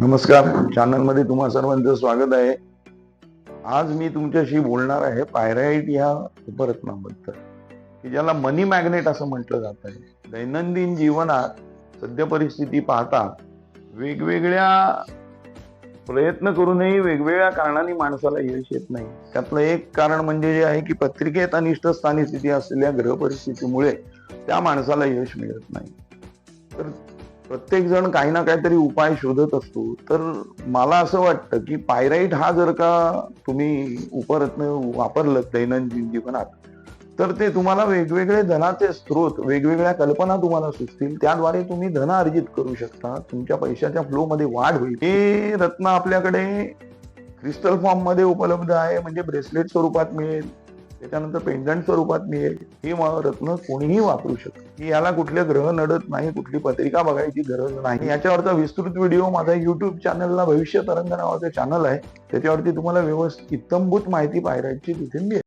नमस्कार. चॅनलमध्ये तुम्हा सर्वांचं स्वागत आहे. आज मी तुमच्याशी बोलणार आहे पायराईट या उपरत्नाबद्दल. की ज्याला मनी मॅग्नेट असं म्हटलं जात आहे. दैनंदिन जीवनात सद्य परिस्थिती पाहता वेगवेगळ्या प्रयत्न करूनही वेगवेगळ्या कारणांनी माणसाला यश येत नाही. त्यातलं एक कारण म्हणजे जे आहे की पत्रिकेत अनिष्ट स्थानी स्थिती असलेल्या ग्रह परिस्थितीमुळे त्या माणसाला यश मिळत नाही. प्रत्येक जण काही ना काहीतरी उपाय शोधत असतो. तर मला असं वाटतं की पायराईट हा जर का तुम्ही उपरत्न वापरलं दैनंदिन जीवनात तर ते तुम्हाला वेगवेगळे धनाचे स्रोत वेगवेगळ्या कल्पना तुम्हाला सुचतील. त्याद्वारे तुम्ही धन अर्जित करू शकता. तुमच्या पैशाच्या फ्लो मध्ये वाढ होईल. हे रत्न आपल्याकडे क्रिस्टल फॉर्ममध्ये उपलब्ध आहे. म्हणजे ब्रेसलेट स्वरूपात मिळेल. त्याच्यानंतर पेंडंट स्वरूपात मिळेल हे रत्न कोणीही वापरू शकतो की याला कुठले ग्रह नडत नाही कुठली पत्रिका बघायची गरज नाही. याच्यावरचा विस्तृत व्हिडिओ माझा युट्यूब चॅनलला भविष्य तरंग नावाचं चॅनल आहे. त्याच्यावरती तुम्हाला व्यवस्थित इत्तमभूत माहिती पायरायची तिथे मिळेल.